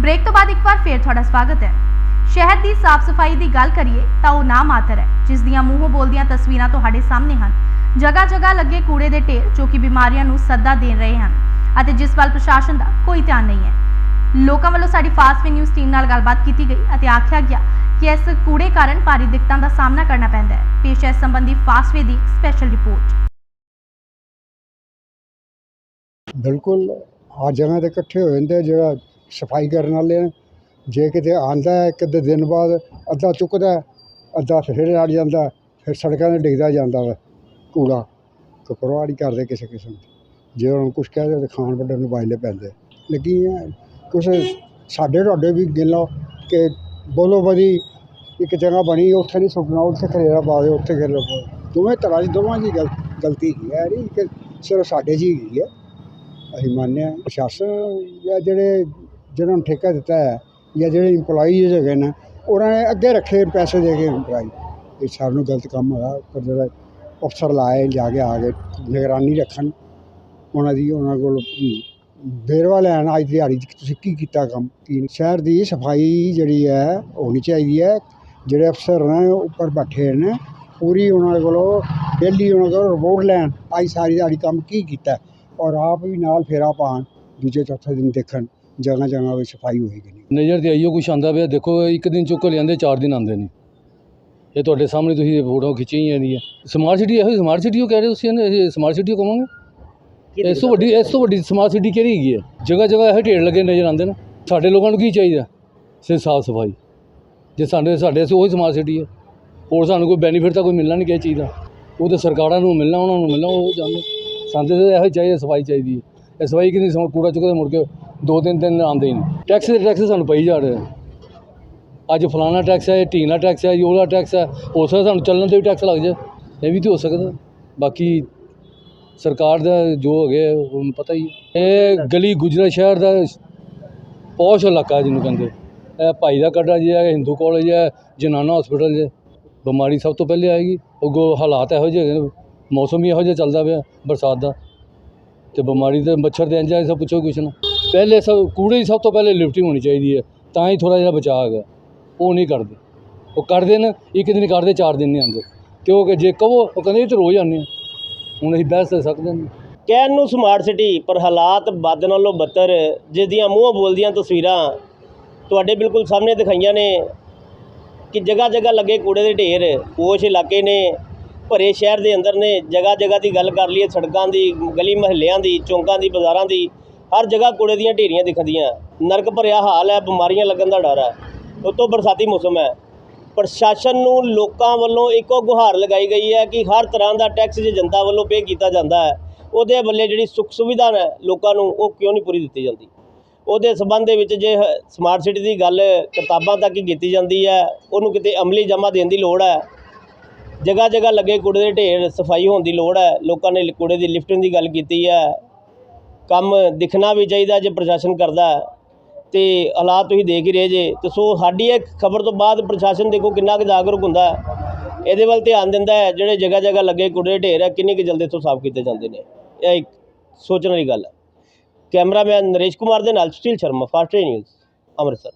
Break ਤੋਂ ਬਾਅਦ ਇੱਕ ਵਾਰ ਫੇਰ ਤੁਹਾਡਾ ਸਵਾਗਤ ਹੈ। ਸ਼ਹਿਰ ਦੀ ਸਾਫ਼ ਸਫ਼ਾਈ ਦੀ ਗੱਲ ਕਰੀਏ ਤਾਂ ਉਹ ਨਾ ਮਾਤਰ ਹੈ, ਜਿਸ ਦੀਆਂ ਮੂੰਹੋਂ ਬੋਲਦੀਆਂ ਤਸਵੀਰਾਂ ਤੁਹਾਡੇ ਸਾਹਮਣੇ ਹਨ। ਜਗ੍ਹਾ ਜਗ੍ਹਾ ਲੱਗੇ ਕੂੜੇ ਦੇ ਢੇਰ ਜੋ ਕਿ ਬਿਮਾਰੀਆਂ ਨੂੰ ਸੱਦਾ ਦੇ ਰਹੇ ਹਨ ਅਤੇ ਜਿਸ ਵੱਲ ਪ੍ਰਸ਼ਾਸਨ ਦਾ ਕੋਈ ਧਿਆਨ ਨਹੀਂ ਹੈ। ਲੋਕਾਂ ਵੱਲੋਂ ਸਾਡੀ ਫਾਸਟ ਵੀ ਨਿਊਜ਼ ਟੀਮ ਨਾਲ ਗੱਲਬਾਤ ਕੀਤੀ ਗਈ ਅਤੇ ਆਖਿਆ ਗਿਆ ਕਿ ਇਸ ਕੂੜੇ ਕਾਰਨ ਭਾਰੀ ਦਿੱਕਤਾਂ ਦਾ ਸਾਹਮਣਾ ਕਰਨਾ ਪੈਂਦਾ ਹੈ। ਪੇਸ਼ ਹੈ ਇਸ ਸੰਬੰਧੀ ਫਾਸਟ ਦੀ ਸਪੈਸ਼ਲ ਰਿਪੋਰਟ। ਬਿਲਕੁਲ, ਹਰ ਜਗ੍ਹਾ ਤੇ ਇਕੱਠੇ ਹੋ ਜਾਂਦੇ ਆ ਜਿਹੜਾ ਸਫ਼ਾਈ ਕਰਨ ਵਾਲੇ ਨੇ। ਜੇ ਕਿਤੇ ਆਂਦਾ ਹੈ, ਇੱਕ ਅੱਧੇ ਦਿਨ ਬਾਅਦ ਅੱਧਾ ਚੁੱਕਦਾ ਅੱਧਾ ਫਿਰ ਲੜ ਜਾਂਦਾ ਫਿਰ ਸੜਕਾਂ 'ਤੇ ਡਿੱਗਦਾ ਜਾਂਦਾ ਵਾ ਕੂੜਾ। ਕਪਰਵਾੜੀ ਕਰਦੇ ਕਿਸੇ ਕਿਸਮ ਦੀ। ਜੇ ਉਹਨਾਂ ਕੁਛ ਕਹਿ ਦਿਓ ਤਾਂ ਖਾਣ ਵੱਢਣ ਨੂੰ ਵਾਇਲੇ ਪੈਂਦੇ। ਲੇਕਿਨ ਕੁਛ ਸਾਡੇ ਤੁਹਾਡੇ ਵੀ ਗਿਣ ਕਿ ਬੋਲੋ ਬਦੀ ਇੱਕ ਜਗ੍ਹਾ ਬਣੀ, ਉੱਥੇ ਨਹੀਂ ਸੁੱਟਣਾ, ਉੱਥੇ ਖਰੇਰਾ ਪਾ ਦਿਓ, ਉੱਥੇ ਖਰੇਰਾ ਪਾ ਦਿਓ। ਦੋਵੇਂ ਤਰ੍ਹਾਂ ਦੀ, ਦੋਵਾਂ ਦੀ ਗਲ, ਗਲਤੀ ਹੈਗੀ ਹੈ? ਨਹੀਂ ਕਿ ਸਿਰਫ ਸਾਡੇ 'ਚ ਹੀ ਹੈ। ਅਸੀਂ ਮੰਨਦੇ ਹਾਂ, ਪ੍ਰਸ਼ਾਸਨ ਜਾਂ ਜਿਹੜੇ ਜਿਹਨਾਂ ਨੂੰ ਠੇਕਾ ਦਿੱਤਾ ਹੈ ਜਾਂ ਜਿਹੜੇ EMPLOYEES ਹੈਗੇ ਨੇ ਉਹਨਾਂ ਨੇ ਅੱਗੇ ਰੱਖੇ ਪੈਸੇ ਦੇ ਕੇ EMPLOYE ਇਹ ਸਭ ਨੂੰ ਗਲਤ ਕੰਮ ਹੋਇਆ ਪਰ ਜਿਹੜਾ ਅਫਸਰ ਲਾਏ ਜਾ ਕੇ ਆ ਕੇ ਨਿਗਰਾਨੀ ਰੱਖਣ ਉਹਨਾਂ ਦੀ ਉਹਨਾਂ ਕੋਲ ਅਮ, ਵੇਰਵਾ ਲੈਣ ਅੱਜ ਦਿਹਾੜੀ 'ਚ ਤੁਸੀਂ ਕੀ ਕੀਤਾ ਕੰਮ ਕੀ ਨਹੀਂ। ਸ਼ਹਿਰ ਦੀ ਸਫ਼ਾਈ ਜਿਹੜੀ ਹੈ ਹੋਣੀ ਚਾਹੀਦੀ ਹੈ ਜਿਹੜੇ ਅਫਸਰ ਨੇ ਉੱਪਰ ਬੈਠੇ ਨੇ ਪੂਰੀ ਉਹਨਾਂ ਕੋਲੋਂ ਡੇਲੀ ਉਹਨਾਂ ਕੋਲੋਂ ਰਿਪੋਰਟ ਲੈਣ ਅੱਜ ਸਾਰੀ ਦਿਹਾੜੀ ਕੰਮ ਕੀ ਕੀਤਾ ਔਰ ਆਪ ਵੀ ਨਾਲ ਫੇਰਾ ਪਾਣ ਦੂਜੇ ਚੌਥੇ ਦਿਨ ਦੇਖਣ ਜਗ੍ਹਾ ਜਗ੍ਹਾ ਵਿੱਚ ਸਫ਼ਾਈ ਹੋਏਗੀ ਨਹੀਂ। ਨਜ਼ਰ ਤੇ ਆਈਓ ਕੁਛ ਆਂਦਾ ਪਿਆ ਦੇਖੋ ਇੱਕ ਦਿਨ ਚੁੱਕ ਲਿਆਂਦੇ ਚਾਰ ਦਿਨ ਆਉਂਦੇ ਨੇ ਇਹ ਤੁਹਾਡੇ ਸਾਹਮਣੇ ਤੁਸੀਂ ਫੋਟੋ ਖਿੱਚੀ ਹੀ ਜਾਂਦੀ ਹੈ। ਸਮਾਰਟ ਸਿਟੀ ਇਹੋ ਸਮਾਰਟ ਸਿਟੀ ਉਹ ਕਹਿ ਰਹੇ ਤੁਸੀਂ ਇਹਨੂੰ ਇਹ ਸਮਾਰਟ ਸਿਟੀ ਕਹਾਂਗੇ? ਇਸ ਤੋਂ ਵੱਡੀ ਇਸ ਤੋਂ ਵੱਡੀ ਸਮਾਰਟ ਸਿਟੀ ਕਿਹੜੀ ਹੈਗੀ ਹੈ? ਜਗ੍ਹਾ ਜਗ੍ਹਾ ਇਹੋ ਢੇਰ ਲੱਗੇ ਨਜ਼ਰ ਆਉਂਦੇ ਨੇ। ਸਾਡੇ ਲੋਕਾਂ ਨੂੰ ਕੀ ਚਾਹੀਦਾ? ਸਿਰਫ ਸਾਫ਼ ਸਫ਼ਾਈ। ਜੇ ਸਾਡੇ ਸਾਡੇ ਅਸੀਂ ਉਹੀ ਸਮਾਰਟ ਸਿਟੀ ਹੈ। ਹੋਰ ਸਾਨੂੰ ਕੋਈ ਬੈਨੀਫਿਟ ਤਾਂ ਕੋਈ ਮਿਲਣਾ ਨਹੀਂ ਕਿਸੇ ਚੀਜ਼ ਦਾ। ਉਹ ਤਾਂ ਸਰਕਾਰਾਂ ਨੂੰ ਮਿਲਣਾ ਉਹਨਾਂ ਨੂੰ ਮਿਲਣਾ ਉਹ ਜਾਣਦੇ। ਸਾਨੂੰ ਤਾਂ ਇਹੋ ਹੀ ਚਾਹੀਦਾ ਸਫ਼ਾਈ ਚਾਹੀਦੀ ਹੈ। ਇਹ ਸਫ਼ਾਈ ਕਿੰਨੀ ਸਮਾਂ ਕੂੜਾ ਚੁੱਕਦੇ ਮੁੜ ਕੇ ਦੋ ਤਿੰਨ ਦਿਨ ਆਉਂਦੇ ਹੀ ਨਹੀਂ। ਟੈਕਸ ਦੇ ਟੈਕਸ ਸਾਨੂੰ ਪਈ ਜਾ ਰਹੇ ਅੱਜ ਫਲਾਣਾ ਟੈਕਸ ਹੈ ਟੀਨਾ ਟੈਕਸ ਹੈ ਯੋਲਾ ਟੈਕਸ ਹੈ ਹੋ ਸਕਦਾ ਸਾਨੂੰ ਚੱਲਣ ਤੇ ਵੀ ਟੈਕਸ ਲੱਗ ਜਾਏ। ਇਹ ਵੀ ਤਾਂ ਹੋ ਸਕਦਾ। ਬਾਕੀ ਸਰਕਾਰ ਦਾ ਜੋ ਹੈਗੇ ਆ, ਹੁਣ ਪਤਾ ਹੀ ਹੈ। ਇਹ ਗਲੀ ਗੁਜਰਾ ਸ਼ਹਿਰ ਦਾ ਪੌਸ਼ ਇਲਾਕਾ ਜਿਹਨੂੰ ਕਹਿੰਦੇ ਇਹ ਭਾਈ ਦਾ ਕੱਢਾ ਜੀ ਹੈ ਹਿੰਦੂ ਕਾਲਜ ਹੈ ਜਨਾਨਾ ਹਸਪੀਟਲ ਜੇ। ਬਿਮਾਰੀ ਸਭ ਤੋਂ ਪਹਿਲੇ ਆਏਗੀ। ਅੱਗੋਂ ਹਾਲਾਤ ਇਹੋ ਜਿਹੇ ਹੈਗੇ ਨੇ ਮੌਸਮ ਹੀ ਇਹੋ ਜਿਹਾ ਚੱਲਦਾ ਪਿਆ ਬਰਸਾਤ ਦਾ। ਤੇ ਬਿਮਾਰੀ ਤੇ ਮੱਛਰ ਦੇ ਅੰਜਾਂ ਸਭ ਪੁੱਛੋ ਕੁਛ ਨਾ। ਪਹਿਲੇ ਸਭ ਕੂੜੇ ਦੀ ਸਭ ਤੋਂ ਪਹਿਲੇ ਲਿਫਟਿੰਗ ਹੋਣੀ ਚਾਹੀਦੀ ਹੈ, ਤਾਂ ਹੀ ਥੋੜਾ ਜਿਹਾ ਬਚਾਅ ਹੈਗਾ। ਉਹ ਨਹੀਂ ਕਰਦੇ। ਉਹ ਕਰਦੇ ਨੇ, ਇੱਕ ਦਿਨ ਕਰਦੇ, ਚਾਰ ਦਿਨ ਨਹੀਂ ਆਉਂਦੇ। ਤੇ ਉਹ ਜੇ ਕਹੋ, ਉਹ ਕਹਿੰਦੇ ਇਹ ਤਾਂ ਰੋਜ਼ ਆਉਂਦੇ ਹੁਣ ਅਸੀਂ ਬਹਿਸ ਦੇ ਸਕਦੇ ਨਹੀਂ। ਕਹਿਣ ਨੂੰ ਸਮਾਰਟ ਸਿਟੀ ਪਰ ਹਾਲਾਤ ਵੱਧ ਨਾਲੋਂ ਬੱਤਰ ਜਿਸ ਦੀਆਂ ਮੂੰਹੋਂ ਬੋਲਦੀਆਂ ਤਸਵੀਰਾਂ ਤੁਹਾਡੇ ਬਿਲਕੁਲ ਸਾਹਮਣੇ ਦਿਖਾਈਆਂ ਨੇ ਕਿ ਜਗ੍ਹਾ ਜਗ੍ਹਾ ਲੱਗੇ ਕੂੜੇ ਦੇ ਢੇਰ, ਪੋਸ਼ ਇਲਾਕੇ ਨੇ, ਭਰੇ ਸ਼ਹਿਰ ਦੇ ਅੰਦਰ ਨੇ ਜਗ੍ਹਾ ਜਗ੍ਹਾ ਦੀ ਗੱਲ ਕਰ ਲਈਏ, ਸੜਕਾਂ ਦੀ, ਗਲੀ ਮਹੱਲਿਆਂ ਦੀ, ਚੌਂਕਾਂ ਦੀ, ਬਾਜ਼ਾਰਾਂ ਦੀ ਹਰ ਜਗ੍ਹਾ ਕੂੜੇ ਦੀਆਂ ਢੇਰੀਆਂ ਦਿਖਦੀਆਂ। ਨਰਕ ਭਰਿਆ ਹਾਲ ਹੈ, ਬਿਮਾਰੀਆਂ ਲੱਗਣ ਦਾ ਡਰ ਹੈ। ਉਤੋਂ ਬਰਸਾਤੀ ਮੌਸਮ ਹੈ। ਪ੍ਰਸ਼ਾਸਨ ਨੂੰ ਲੋਕਾਂ ਵੱਲੋਂ ਇੱਕੋ ਗੁਹਾਰ ਲਗਾਈ ਗਈ ਹੈ ਕਿ ਹਰ ਤਰ੍ਹਾਂ ਦਾ ਟੈਕਸ ਜੇ ਜਨਤਾ ਵੱਲੋਂ ਪੇ ਕੀਤਾ ਜਾਂਦਾ ਹੈ, ਉਹਦੇ ਵੱਲੇ ਜਿਹੜੀ ਸੁੱਖ ਸੁਵਿਧਾ ਹੈ, ਲੋਕਾਂ ਨੂੰ ਉਹ ਕਿਉਂ ਨਹੀਂ ਪੂਰੀ ਦਿੱਤੀ ਜਾਂਦੀ? ਉਹਦੇ ਸਬੰਧ ਦੇ ਵਿੱਚ ਜੇ ਸਮਾਰਟ ਸਿਟੀ ਦੀ ਗੱਲ ਕਿਤਾਬਾਂ ਤੱਕ ਹੀ ਕੀਤੀ ਜਾਂਦੀ ਹੈ, ਉਹਨੂੰ ਕਿਤੇ ਅਮਲੀ ਜਮ੍ਹਾਂ ਦੇਣ ਦੀ ਲੋੜ ਹੈ। ਜਗ੍ਹਾ ਜਗ੍ਹਾ ਲੱਗੇ ਕੂੜੇ ਦੇ ਢੇਰ, ਸਫ਼ਾਈ ਹੋਣ ਦੀ ਲੋੜ ਹੈ। ਲੋਕਾਂ ਨੇ ਕੂੜੇ ਦੀ ਲਿਫਟਿੰਗ ਦੀ ਗੱਲ ਕੀਤੀ ਹੈ। ਕੰਮ ਦਿਖਣਾ ਵੀ ਚਾਹੀਦਾ ਜੇ ਪ੍ਰਸ਼ਾਸਨ ਕਰਦਾ ਅਤੇ ਹਾਲਾਤ ਤੁਸੀਂ ਦੇਖ ਹੀ ਰਹੇ ਜੇ। ਤੇ ਸੋ ਸਾਡੀ ਇਹ ਖਬਰ ਤੋਂ ਬਾਅਦ ਪ੍ਰਸ਼ਾਸਨ ਦੇਖੋ ਕਿੰਨਾ ਕੁ ਜਾਗਰੂਕ ਹੁੰਦਾ ਇਹਦੇ ਵੱਲ ਧਿਆਨ ਦਿੰਦਾ ਹੈ, ਜਿਹੜੇ ਜਗ੍ਹਾ ਜਗ੍ਹਾ ਲੱਗੇ ਕੂੜੇ ਢੇਰ ਹੈ, ਕਿੰਨੀ ਕੁ ਜਲਦੀ ਤੋਂ ਸਾਫ਼ ਕੀਤੇ ਜਾਂਦੇ ਨੇ। ਇਹ ਇੱਕ ਸੋਚਣ ਵਾਲੀ ਗੱਲ ਹੈ। ਕੈਮਰਾਮੈਨ ਨਰੇਸ਼ ਕੁਮਾਰ ਦੇ ਨਾਲ ਸੁਸ਼ੀਲ ਸ਼ਰਮਾ, ਫਾਸਟ ਨਿਊਜ਼, ਅੰਮ੍ਰਿਤਸਰ।